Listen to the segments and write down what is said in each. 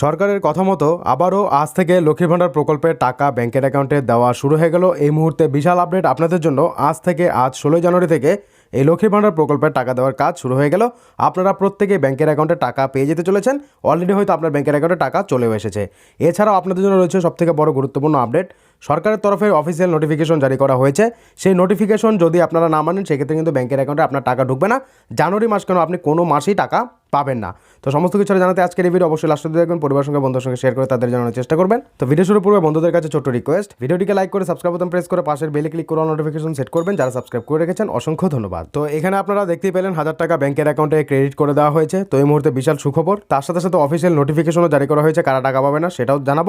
সরকারের কথা মতো আবারও আজ থেকে লক্ষ্মী ভাণ্ডার প্রকল্পের টাকা ব্যাংকের অ্যাকাউন্টে দেওয়া শুরু হয়ে গেল। এই মুহূর্তে বিশাল আপডেট আপনাদের জন্য আজ থেকে আজ ষোলোই জানুয়ারি থেকে এই লক্ষ্মী ভাণ্ডার প্রকল্পের টাকা দেওয়ার কাজ শুরু হয়ে গেল। আপনারা প্রত্যেকে ব্যাংকের অ্যাকাউন্টে টাকা পেয়ে যেতে চলেছেন। অলরেডি হয়তো আপনার ব্যাংকের অ্যাকাউন্টে টাকা চলেও এসেছে। এছাড়াও আপনাদের জন্য রয়েছে সবথেকে বড় গুরুত্বপূর্ণ আপডেট। সরকারের তরফে অফিসিয়াল নোটিফিকেশন জারি করা হয়েছে। সেই নোটিফিকেশন যদি আপনারা না মানেন, সেক্ষেত্রে কিন্তু ব্যাংকের অ্যাকাউন্টে আপনার টাকা ঢুকবে না। জানুয়ারি মাস কেন আপনি কোনো মাসেই টাকা পাবেন না। তো সমস্ত কিছু জানাতে আজকের এই ভিডিও অবশ্যই লাস্ট দেখবেন। পরিবারের সঙ্গে বন্ধুদের সঙ্গে শেয়ার করে তাদের জানানোর চেষ্টা করবেন। তো ভিডিও শুরু পূর্বে বন্ধুদের কাছে ছোট্ট রিকোয়েস্ট ভিডিওটিকে লাইক করে সাবস্ক্রাইব বোতাম প্রেস করে পাশের বেলে ক্লিক করে নোটিফিকেশন সেট করবেন। যারা সাবস্ক্রাইব করে রেখেছেন, অসংখ্য ধন্যবাদ। তো এখানে আপনারা দেখতেই পেলেন, হাজার টাকা ব্যাংকের অ্যাকাউন্টে ক্রেডিট করে দেওয়া হয়েছে। তো এই মুহূর্তে বিশাল সুখবর। তার সাথে সাথে অফিসিয়াল নোটিফিকেশনও জারি করা হয়েছে। কারা টাকা পাবে না, সেটাও জানাব।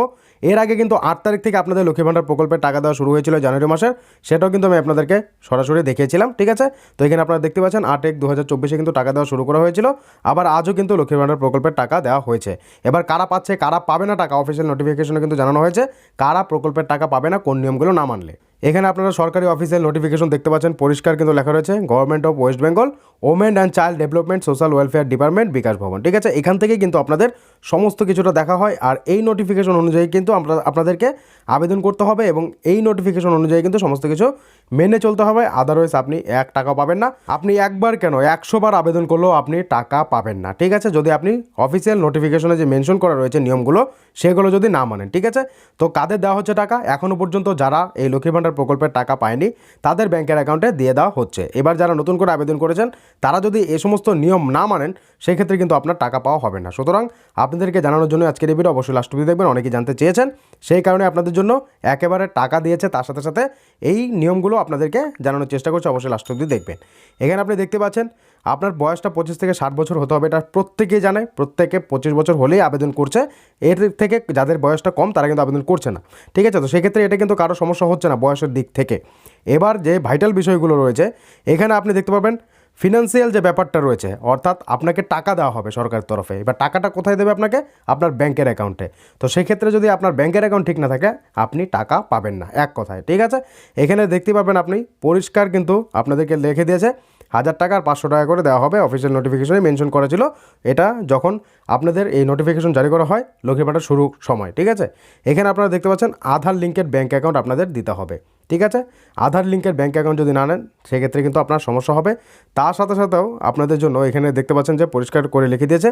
এর আগে কিন্তু আট তারিখ থেকে আপনাদের লক্ষ্মী ভাণ্ডার প্রকল্পের টাকা দেওয়া শুরু হয়েছিল জানুয়ারি মাসের, সেটাও কিন্তু আমি আপনাদেরকে সরাসরি দেখিয়েছিলাম, ঠিক আছে? তো এখানে আপনারা দেখতে পাচ্ছেন, আট এক দু হাজার চব্বিশে কিন্তু টাকা দেওয়া শুরু করা হয়েছিল, আবার আজও কিন্তু লক্ষ্মীর ভাণ্ডার প্রকল্পের টাকা দেওয়া হয়েছে। এবার কারা পাচ্ছে, কারা পাবে না, টাকা অফিসিয়াল নোটিফিকেশনে কিন্তু জানানো হয়েছে, কারা প্রকল্পের টাকা পাবে না, কোন নিয়মগুলো না মানলে। এখানে আপনারা সরকারি অফিসিয়াল নোটিফিকেশন দেখতে পাচ্ছেন, পরিষ্কার কিন্তু লেখা রয়েছে government of West Bengal women and child development social welfare department Bikash Bhavan. ঠিক আছে, এখান থেকে কিন্তু আপনাদের সমস্ত কিছুটা দেখা হয়, আর এই নোটিফিকেশন অনুযায়ী কিন্তু আমরা, আপনাদেরকে আবেদন করতে হবে এবং এই নোটিফিকেশন অনুযায়ী কিন্তু সমস্ত কিছু মেনে চলতে হবে। আদারওয়াইজ আপনি এক টাকা পাবেন না। আপনি একবার কেন, একশো বার আবেদন করলেও আপনি টাকা পাবেন না। ঠিক আছে, যদি আপনি অফিসিয়াল নোটিফিকেশনে যে মেনশন করা রয়েছে নিয়মগুলো, সেগুলো যদি না মানেন, ঠিক আছে? তো কাদের দেওয়া হচ্ছে টাকা? এখনও পর্যন্ত যারা এই লক্ষ্মী ভাণ্ডার প্রকল্পের টাকা পায়নি, তাদের ব্যাংকের অ্যাকাউন্টে দিয়ে দেওয়া হচ্ছে। এবার যারা নতুন করে আবেদন করেছেন, তারা যদি এ সমস্ত নিয়ম না মানেন, সেক্ষেত্রে কিন্তু আপনার টাকা পাওয়া হবে না। সুতরাং আপনাদেরকে জানানোর জন্য আজকের এই ভিডিও অবশ্যই লাস্ট অবধি দেখবেন, অনেকেই জানতে চেয়েছেন। সেই কারণে আপনাদের জন্য একেবারে টাকা দিয়েছে, তার সাথে সাথে এই নিয়মগুলো আপনাদেরকে জানানোর চেষ্টা করছে, অবশ্যই লাস্ট অবধি দেখবেন। এখানে আপনি দেখতে পাচ্ছেন, আপনার বয়সটা পঁচিশ থেকে ষাট বছর হতে হবে, এটা প্রত্যেকেই জানে, প্রত্যেকে পঁচিশ বছর হলেই আবেদন করছে। এর থেকে যাদের বয়সটা কম, তারা কিন্তু আবেদন করছে না। ঠিক আছে, তো সেক্ষেত্রে এটা কিন্তু কারও সমস্যা হচ্ছে না বয়সের দিক থেকে। এবার যে ভাইটাল বিষয়গুলো রয়েছে, এখানে আপনি দেখতে পাবেন ফিনান্সিয়াল যে ব্যাপারটা রয়েছে, অর্থাৎ আপনাকে টাকা দেওয়া হবে সরকারের তরফে। এবার টাকাটা কোথায় দেবে আপনাকে? আপনার ব্যাংকের অ্যাকাউন্টে তো সেক্ষেত্রে যদি আপনার ব্যাংকের অ্যাকাউন্ট ঠিক না থাকে, আপনি টাকা পাবেন না। এক কথায়, ঠিক আছে? এখানে দেখতে পাবেন আপনি, পরিষ্কার কিন্তু আপনাদেরকে লিখে দিয়েছে হাজার টাকা আর পাঁচশো টাকা করে দেওয়া হবে। অফিসিয়াল নোটিফিকেশনে মেনশন করা ছিল এটা যখন আপনাদের এই নোটিফিকেশন জারি করা হয় লক্ষ্মী পাঠার শুরু সময়, ঠিক আছে? এখানে আপনারা দেখতে পাচ্ছেন আধার লিঙ্কের ব্যাঙ্ক অ্যাকাউন্ট আপনাদের দিতে হবে, ঠিক আছে? আধার লিঙ্কের ব্যাঙ্ক অ্যাকাউন্ট যদি না নেন সেক্ষেত্রে কিন্তু আপনার সমস্যা হবে। তার সাথে সাথেও আপনাদের জন্য এখানে দেখতে পাচ্ছেন যে পরিষ্কার করে লিখে দিয়েছে,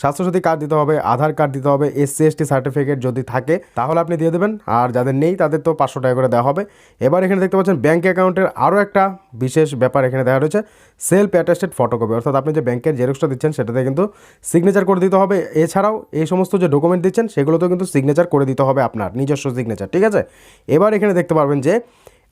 স্বাস্থ্যসাথী কার্ড দিতে হবে, আধার কার্ড দিতে হবে, এসসি, এসটি সার্টিফিকেট যদি থাকে তাহলে আপনি দিয়ে দেবেন। আর যাদের নেই তাদের তো পাঁচশো টাকা করে দেওয়া হবে। এবার এখানে দেখতে পাচ্ছেন ব্যাঙ্ক অ্যাকাউন্টের আরও একটা বিশেষ ব্যাপার এখানে দেওয়া রয়েছে, সেলফ অ্যাটাস্টেড ফটোকপি। অর্থাৎ আপনি যে ব্যাংকের জেরক্সটা দিচ্ছেন সেটাতে কিন্তু সিগনেচার করে দিতে হবে। এছাড়াও এই সমস্ত যে ডকুমেন্ট দিচ্ছেন সেগুলোতেও কিন্তু সিগনেচার করে দিতে হবে আপনার নিজস্ব সিগনেচার, ঠিক আছে? এবার এখানে দেখতে পারবেন যে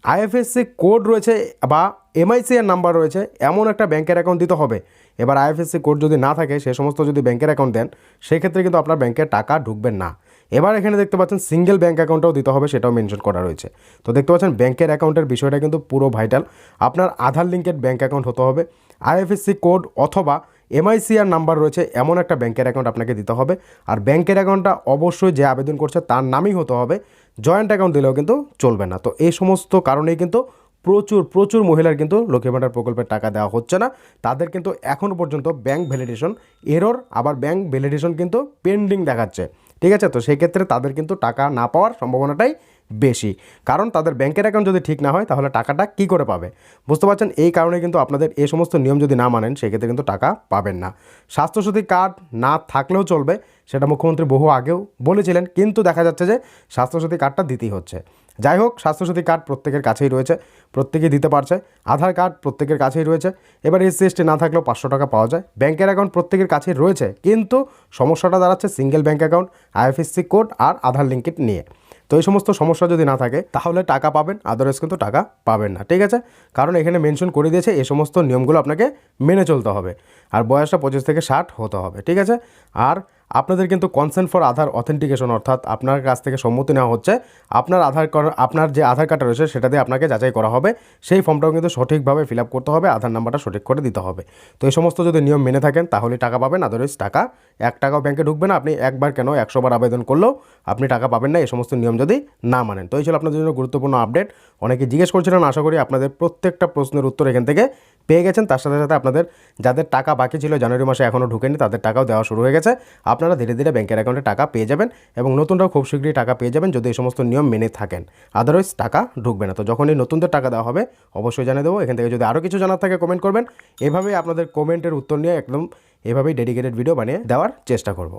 আইএফএসসি কোড রয়েছে বা এমআইসিআর নাম্বার রয়েছে, এমন একটা ব্যাংকের অ্যাকাউন্ট দিতে হবে। এবার আইএফএসসি কোড যদি না থাকে, সে সমস্ত যদি ব্যাংকের অ্যাকাউন্ট দেন, সেক্ষেত্রে কিন্তু আপনার ব্যাংকের টাকা ঢুকবেন না। এবার এখানে দেখতে পাচ্ছেন সিঙ্গেল ব্যাঙ্ক অ্যাকাউন্টটাও দিতে হবে, সেটাও মেনশন করা রয়েছে। তো দেখতে পাচ্ছেন, ব্যাংকের অ্যাকাউন্টের বিষয়টা কিন্তু পুরো ভাইটাল আপনার আধার লিঙ্কের ব্যাঙ্ক অ্যাকাউন্ট হতে হবে। আইএফএসসি কোড অথবা এমআইসিআর নাম্বার রয়েছে, এমন একটা ব্যাংকের অ্যাকাউন্ট আপনাকে দিতে হবে। আর ব্যাংকের অ্যাকাউন্টটা অবশ্যই যে আবেদন করছে তার নামই হতে হবে। জয়েন্ট অ্যাকাউন্ট দিলেও কিন্তু চলবে না। তো এই সমস্ত কারণেই কিন্তু প্রচুর প্রচুর মহিলার কিন্তু লক্ষ্মী ভাণ্ডার প্রকল্পের টাকা দেওয়া হচ্ছে না। তাদের কিন্তু এখনও পর্যন্ত ব্যাংক ভ্যালিডেশন এরর আবার ব্যাংক ভ্যালিডেশন কিন্তু পেন্ডিং দেখাচ্ছে। ঠিক আছে? তো সেই ক্ষেত্রে তাদের কিন্তু টাকা না পাওয়ার সম্ভাবনাটাই বেশি। কারণ তাদের ব্যাংকের অ্যাকাউন্ট যদি ঠিক না হয়, তাহলে টাকাটা কী করে পাবে? বুঝতে পারছেন? এই কারণে কিন্তু আপনাদের এই সমস্ত নিয়ম যদি না মানেন, সেক্ষেত্রে কিন্তু টাকা পাবেন না। স্বাস্থ্যসাথী কার্ড না থাকলেও চলবে, সেটা মুখ্যমন্ত্রী বহু আগেও বলেছিলেন, কিন্তু দেখা যাচ্ছে যে স্বাস্থ্যসাথী কার্ডটা দিতেই হচ্ছে। যাই হোক, স্বাস্থ্যসাথী কার্ড প্রত্যেকের কাছেই রয়েছে, প্রত্যেকেই দিতে পারছে। আধার কার্ড প্রত্যেকের কাছেই রয়েছে। এবার এসসি না থাকলেও পাঁচশো টাকা পাওয়া যায়। ব্যাংকের অ্যাকাউন্ট প্রত্যেকের কাছেই রয়েছে, কিন্তু সমস্যাটা দাঁড়াচ্ছে single bank account IFSC code আর আধার লিঙ্কেট নিয়ে। তো এই সমস্ত সমস্যা যদি না থাকে, তাহলে টাকা পাবেন আদারওয়াইজ কিন্তু টাকা পাবেন না, ঠিক আছে? কারণ এখানে মেনশন করে দিয়েছে, এই সমস্ত নিয়মগুলো আপনাকে মেনে চলতে হবে। আর বয়সটা পঁচিশ থেকে ষাট হতে হবে, ঠিক আছে? আর আপনাদের কিন্তু কনসেন্ট ফর আধার অথেন্টিকেশন অর্থাৎ আপনার কাছ থেকে সম্মতি নেওয়া হচ্ছে, আপনার আধার আপনার যে আধার কার্ডটা রয়েছে সেটা দিয়ে আপনাকে যাচাই করা হবে, সেই ফর্মটাও কিন্তু সঠিকভাবে ফিল আপ করতে হবে, আধার নাম্বারটা সঠিক করে দিতে হবে। তো এই সমস্ত যদি নিয়ম মেনে থাকেন, তাহলে টাকা পাবেন আদারওয়াইজ টাকা এক টাকাও ব্যাংকে ঢুকবে না, আপনি একবার কেন একশো বার আবেদন করলেও আপনি টাকা পাবেন না, এই সমস্ত নিয়ম যদি না মানেন। তো এই ছিল আপনাদের জন্য গুরুত্বপূর্ণ আপডেট অনেকে জিজ্ঞেস করছিলেন, আশা করি আপনাদের প্রত্যেকটা প্রশ্নের উত্তর এখান থেকে পেয়ে গেছেন। তার সাথে সাথে আপনাদের যাদের টাকা বাকি ছিল, জানুয়ারি মাসে এখনও ঢুকেনি, তাদের টাকাও দেওয়া শুরু হয়ে গেছে। আপনারা ধীরে ধীরে ব্যাংকের অ্যাকাউন্টে টাকা পেয়ে যাবেন এবং নতুনরাও খুব শীঘ্রই টাকা পেয়ে যাবেন যদি এই সমস্ত নিয়ম মেনে থাকেন। আদারওয়াইজ টাকা ঢুকবে না। তো যখনই নতুনদের টাকা দেওয়া হবে, অবশ্যই জানিয়ে দেবো। এখান থেকে যদি আরও কিছু জানার থাকে কমেন্ট করবেন। এভাবেই আপনাদের কমেন্টের উত্তর নিয়ে একদম এভাবেই ডেডিকেটেড ভিডিও বানিয়ে দেওয়ার চেষ্টা করব।